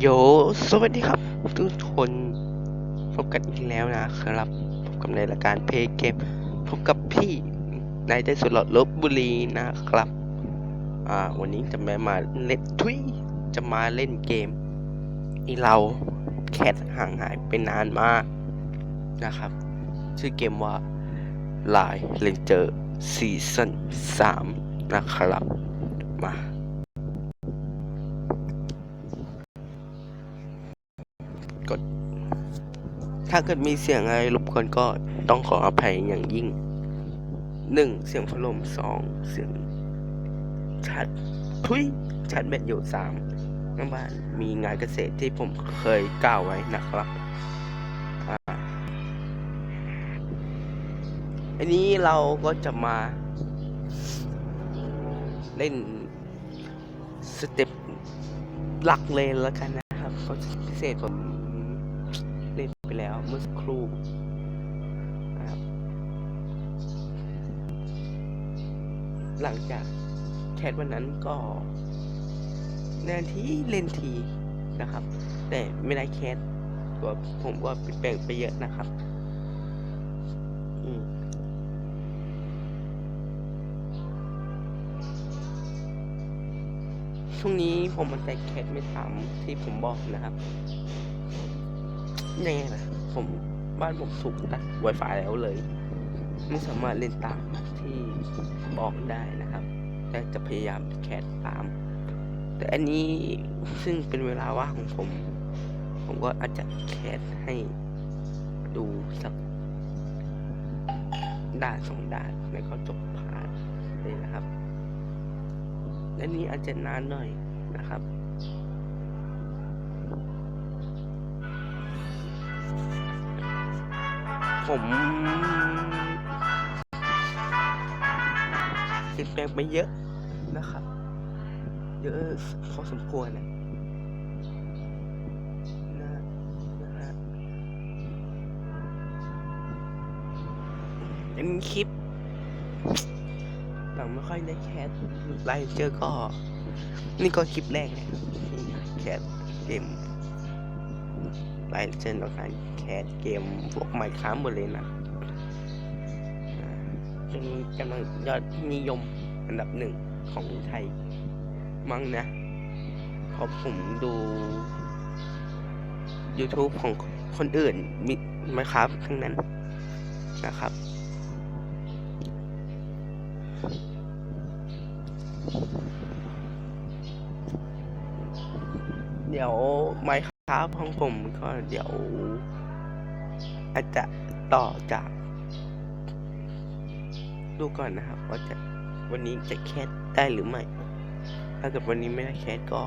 โยสวัสดีครับ ทุกคนพบกันอีกแล้วนะครับพบกับในรายการเพย์เกมพบกับพี่นายใจสุดหล่อลบบุรีนะครับอ่าวันนี้จะมามาเล่นทุยจะมาเล่นเกมที่เราแคสห่างหายไปนานมากนะครับ ชื่อเกมว่า Line Ranger Season 3 นะครับมา ถ้าเกิดมีเสียงอะไรรบกวนก็ต้องขออภัยอย่างยิ่งหนึ่งเสียงพัดลมสองเสียงชัดทุยชัดแบตอยู่สามน้ำบ้านมีงานเกษตรที่ผมเคยกล่าวไว้นะครับอันนี้เราก็จะมาเล่นสเต็ปหลักเลยแล้วกันนะครับเขาพิเศษผม แล้วเมื่อสักครู่นะครับหลังจากแคสวันนั้นก็นานที่เล่นทีนะครับ แต่ไม่ได้แคสก็ผมว่าเปลี่ยนแปลงไปเยอะนะครับอืมช่วงนี้ผมมันใจแคสไม่ทำที่ผมบอกนะครับ ยังไงนะผมบ้านผมถูกตัด Wi-Fi แล้วเลย ไม่สามารถเล่นตามที่บอกได้นะครับ แต่จะพยายามแคสตาม แต่อันนี้ซึ่งเป็นเวลาว่างของผม ผมก็อาจจะแคสให้ดูสักด่านสองด่านแล้วก็จบพาร์ทเลยนะครับ และนี้อาจจะนานหน่อยนะครับ ผมเปลี่ยนแปลงไปเยอะนะครับ เยอะพอสมควรนะนะนะฮะนี่คลิปหลังไม่ค่อยได้แคสไลฟ์เจอก็ นี่ก็คลิปแรกแคสเกม ไลฟ์เจอในการแคสเกมพวกไมค้าหมดเลยนะอ่าเป็นกำลังยอดนิยมอันดับหนึ่งของไทยมั้งนะเพราะผมดู YouTube ของคนอื่นมีไมครับทั้งนั้นนะครับเดี๋ยวไมค รับของผมก็เดี๋ยว อาจจะต่อจาก ดูก่อนนะครับ ว่าจะวันนี้จะแคสได้หรือไม่ ถ้าเกิดวันนี้ไม่ได้แคสก็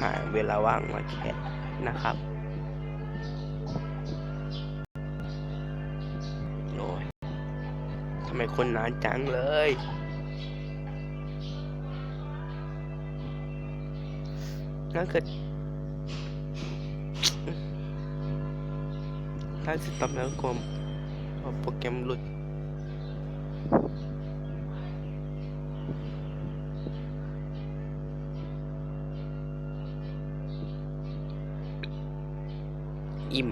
หาเวลาว่างมาแคสนะครับโอ้ยทำไมคนนานจังเลยถ้าเกิด ถ้าจะตอบแล้วกลมโปรแกรมหลุดอิ่ม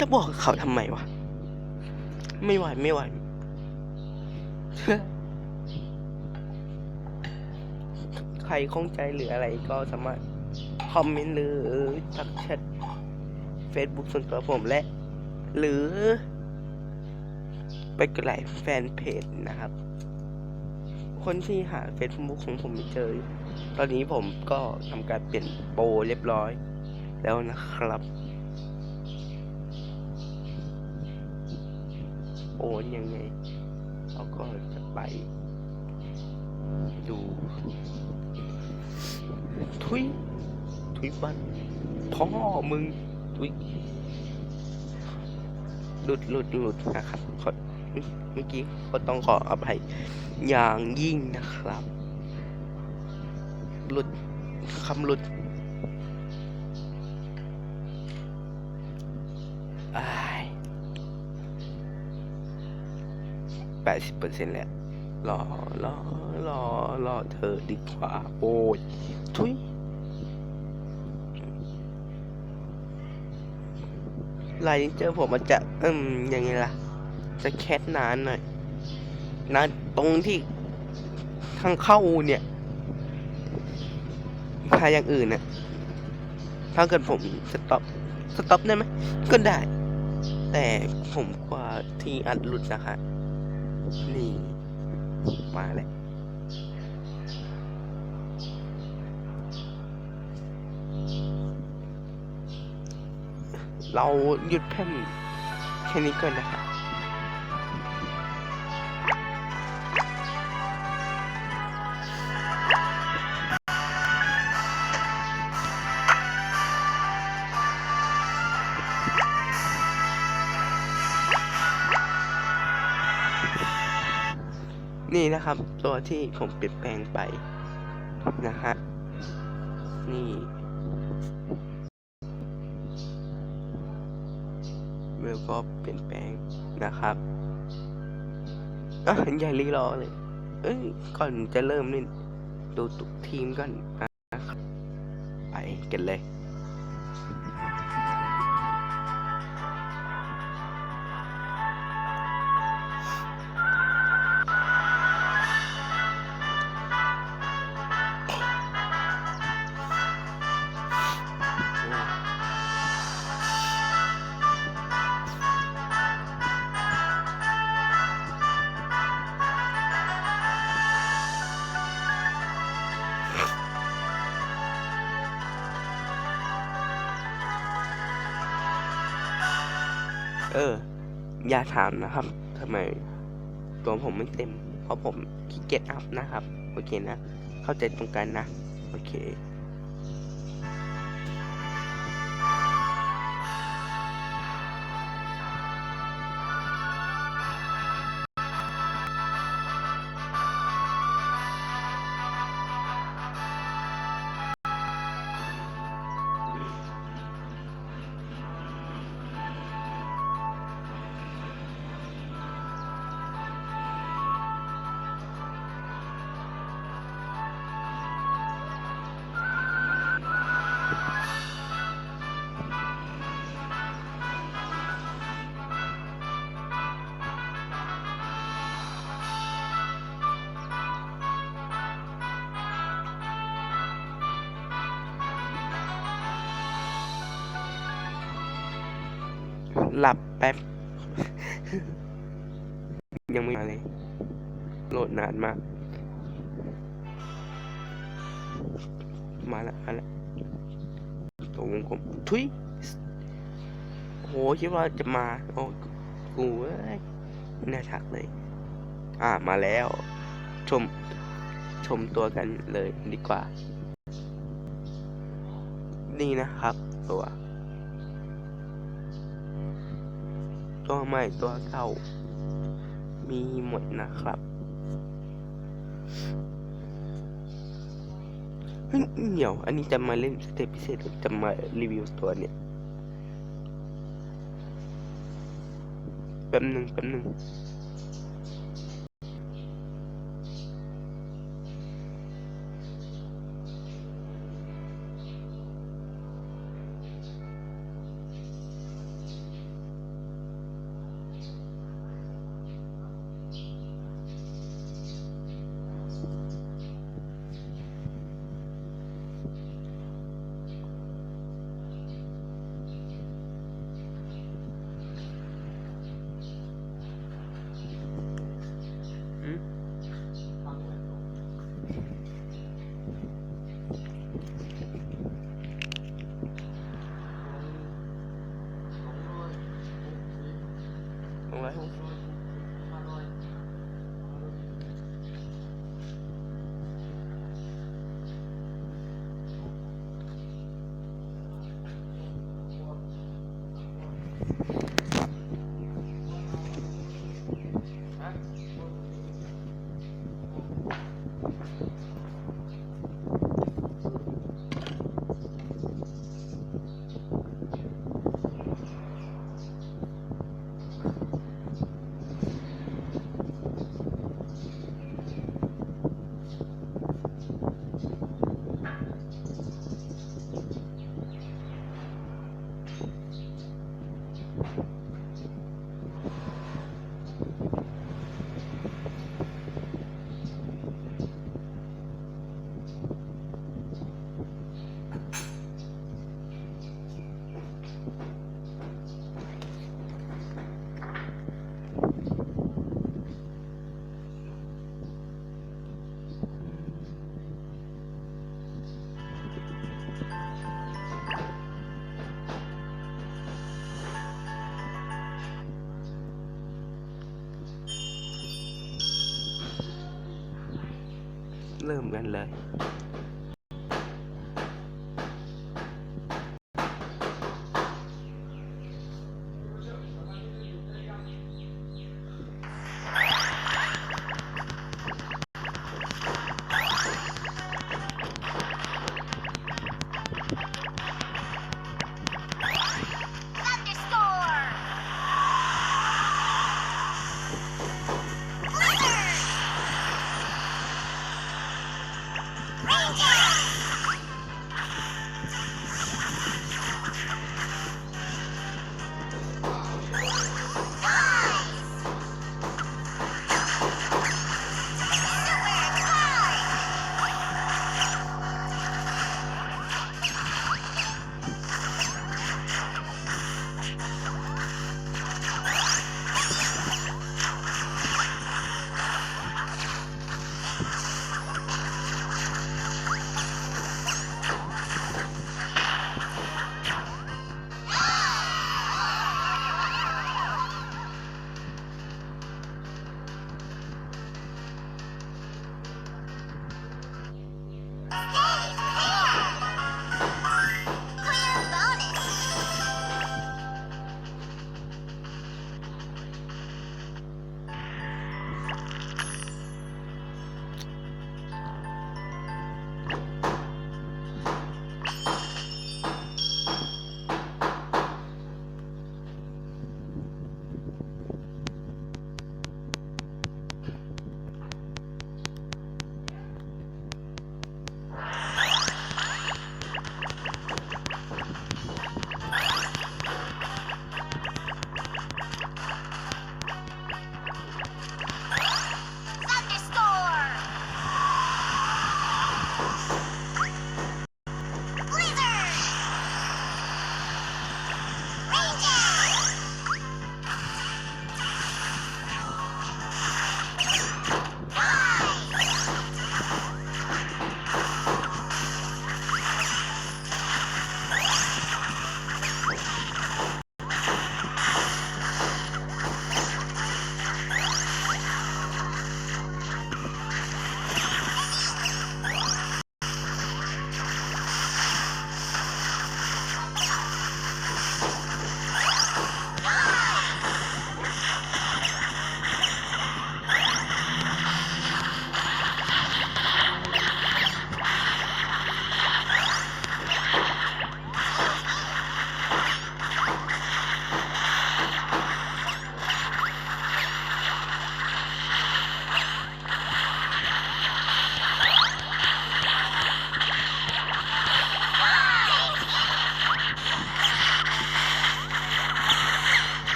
จะบอกเขาทำไมวะ ไม่ไหว ไม่ไหว ใครข้องใจหรืออะไรก็สามารถ คอมเมนต์หรือทักแชท Facebook ส่วนตัวผมและ หรือ ไปกดไลค์แฟนเพจนะครับ คนที่หา Facebook ของผมไม่เจอ ตอนนี้ผมก็ทำการเปลี่ยนโปรเรียบร้อย แล้วนะครับโอนยังไงเราก็จะไป ดู ทุย ทุยบ้านพ่อมึง ทุยหลุดหลุดหลุดนะครับขอเมื่อกี้ก็ต้องขออภัยอย่างยิ่งนะครับ หลุดคำหลุดแปดสิบเปอร์เซ็นต์แล้วรอรอรอรอเธอดีกว่า โอ้ยทุย ลายเจอผมมันจะอืมยังไงล่ะ จะแคสนานหน่อยนานตรงที่ทางเข้าเนี่ยถ้าอย่างอื่นน่ะถ้าเกิดผมสต็อปสต็อปได้ไหมก็ได้ แต่ผมกว่าที่อัดหลุดนะคะ นี่ มาเลย เราหยุดแพ่นแค่นี้ก่อนนะครับนี่นะครับตัวที่ผมเปลี่ยนแปลงไปนะฮะนี่ เวก็เปลี่ยนแปลงนะครับอะอย่ารีรอเลย เอ้ย ก่อนจะเริ่มนี่ ดูทุกทีมก่อนนะครับไปกันเลย อออย่าถามนะครับทำไมตัวผมไม่เต็ม เพราะผมขี้เกียจอัพนะครับ โอเคนะ เข้าใจตรงกันนะ โอเค หลับแป๊บ ยังไม่มาเลย โหลดนานมาก มาแล้วมาล้วตัววงกลมทุยโหคิดว่าจะมา โอ้กูเอ้ยน่าทักเลย อ่ามาแล้ว ชม ชมตัวกันเลยดีกว่า นี่นะครับตัว ตัวใหม่ตัวเก่า มีหมดนะครับเฮ้ยเดี๋ยว อันนี้จะมาเล่นสเตปพิเศษจะมารีวิวตัวเนี่ยแป๊บหนึ่งแป๊บหนึ่ง เริ่ม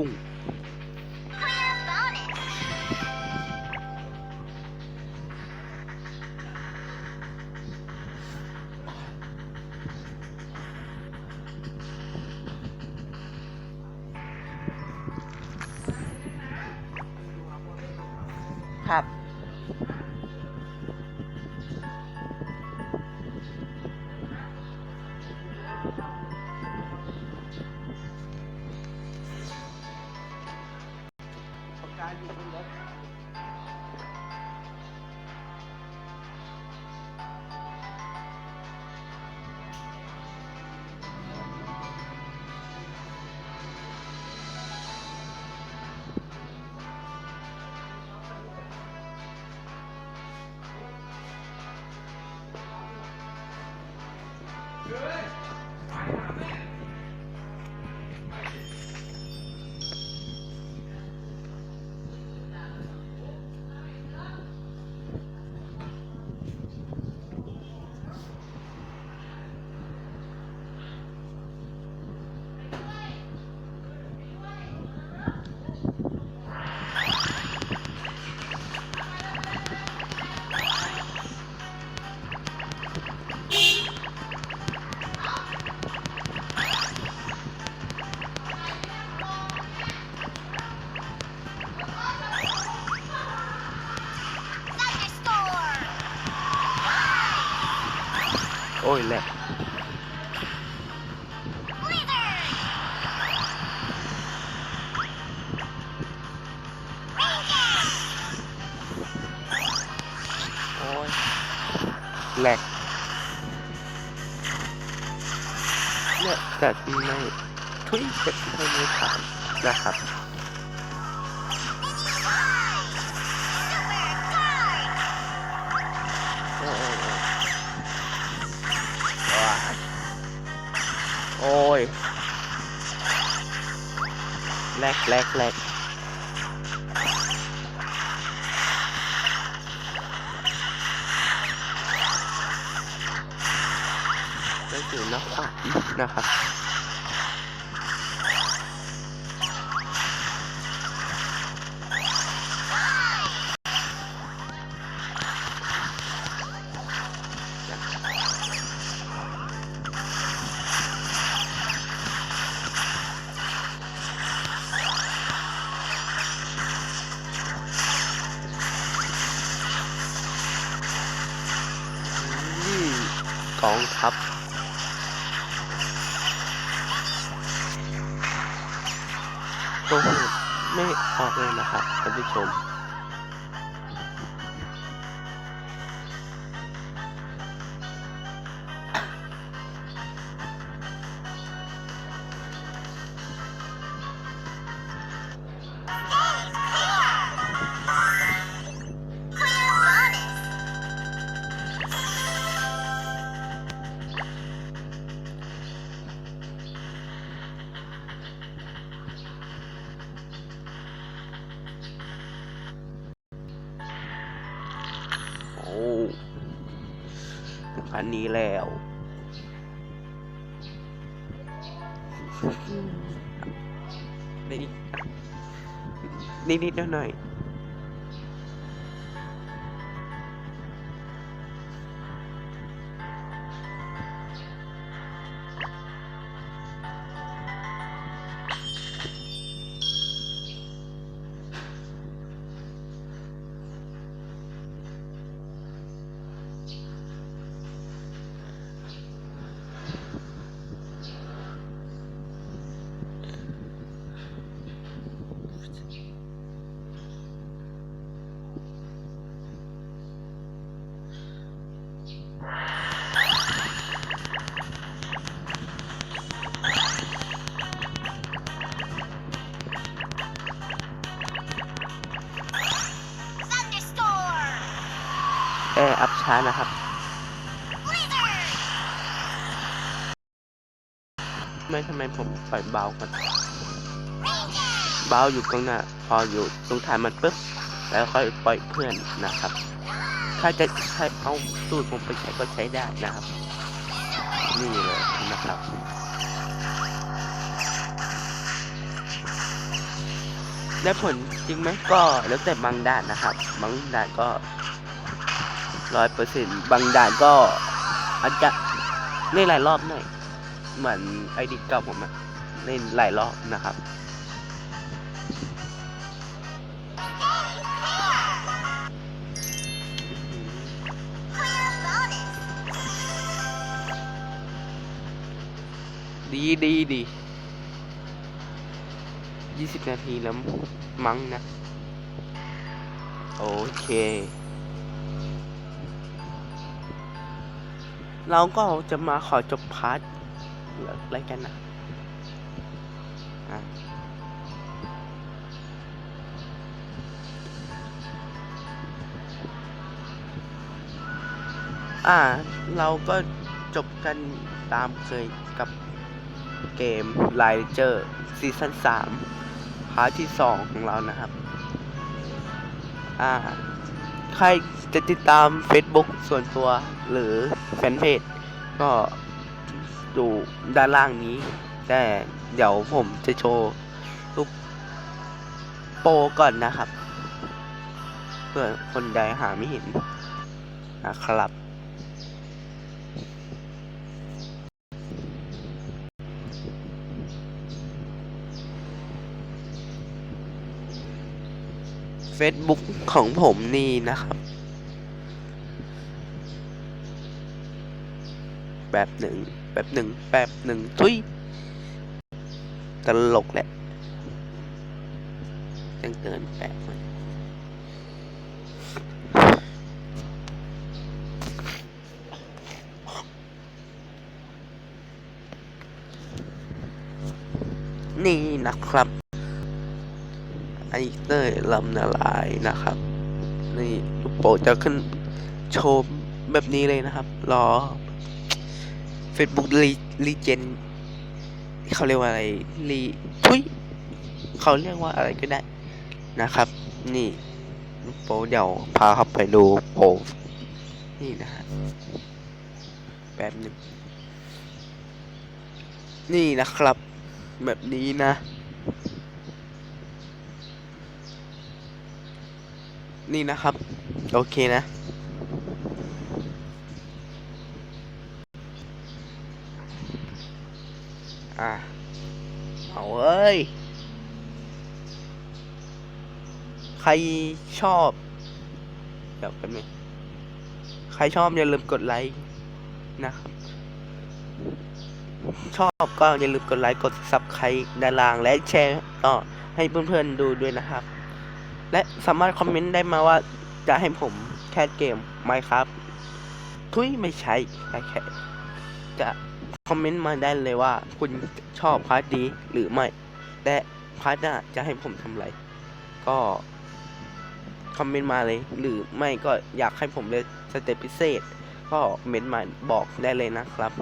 ุ่ง ครับ ค โอ้ยแหลกโอ้ยแหลกเนี่ยแต่ไม่ทุยจะไม่ไม่ถามนะครับ ยแลกแลกแลกก็คือนักขวัญนะครับ นนี้แล้วนิดนิดนิดๆหน่อยๆ แอร์อัพช้านะครับ ไม่ทำไมผมปล่อยเบาก่อนเบาอยู่ตรงหน้าพออยู่ตรงฐานมันปุ๊บแล้วค่อยปล่อยเพื่อนนะครับ ถ้าจะใช้เอาสูตรผมไปใช้ก็ใช้ได้นะครับ นี่เลยนะครับได้ผลจริงไหมก็แล้วแต่บางด่านนะครับ บางด่านก็ ร้อยเปอร์เซ็นต์บางด่านก็อาจจะเล่นหลายรอบหน่อย เหมือนไอดีเก่าผมอะเล่นหลายรอบนะครับ ดีดีดียี่สิบนาทีแล้วมั้งนะ โอเค เราก็จะมาขอจบพาร์ทอะไรกันนะอ่า เราก็จบกันตามเคยกับเกม l i เจอร์ซีซั่น3พาร์ทที่2ของเรานะครับ อ่า ใครจะติดตาม Facebook ส่วนตัวหรือแฟนเพจก็อยู่ด้านล่างนี้ แต่เดี๋ยวผมจะโชว์รูปโปก่อนนะครับ เพื่อคนใดหาไม่เห็นนะครับ Facebook ของผมนี่นะครับ แบบหนึ่งแบบหนึ่งแบบหนึ่งทุยตลกแหละจังเกินแปลกมันนี่นะครับ ไอเต้ยลำนาลายนะครับ นี่ลูกโปะจะขึ้นโชว์แบบนี้เลยนะครับ รอ Facebook รีรีเจนเขาเรียกว่าอะไรรีทุยเขาเรียกว่าอะไรก็ได้นะครับ นี่ลูกโปะเดี๋ยวพาเขาไปดูโปะนี่นะฮะแบบนึงนี่นะครับ แบบนี้นะ นี่นะครับ โอเคนะ อะเอาเอ้ย ใครชอบเดี๋ยวกันงใครชอบอย่าลืมกดไลค์นะครับ ชอบก็อย่าลืมกดไลค์กดซับใครด้านล่างและแชร์ต่อให้เพื่อนๆดูด้วยนะครับ และสามารถคอมเมนต์ได้มาว่าจะให้ผมแคสเกมไหมครับ ทุยไม่ใช่แค่แค่จะคอมเมนต์มาได้เลยว่า คุณชอบพาร์ทดีหรือไม่และพาร์ทหน้าจะให้ผมทำอะไร ก็คอมเมนต์มาเลย หรือไม่ก็อยากให้ผมเล่นสเตปพิเศษ ก็เมนต์มาบอกได้เลยนะครับ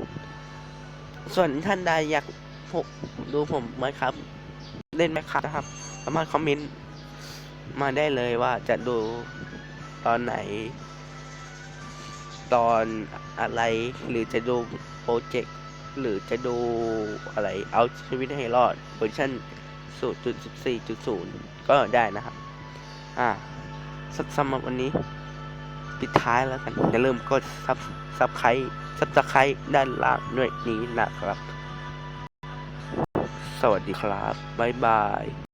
ส่วนท่านใดอยากดูผมไหมครับ เล่นไหมครับนะครับ สามารถคอมเมนต์ มาได้เลยว่าจะดูตอนไหน ตอนอะไรหรือจะดูโปรเจกต์หรือจะดูอะไรเอาชีวิตให้รอดเวอร์ชัน0.14.0 ก็ได้นะครับ อ่าสสำหรับวันนี้ ปิดท้ายแล้วกัน อย่าลืมกดซับซับไครซับสไครด้านล่างด้วยนี้นะครับ สวัสดีครับ บ๊ายบาย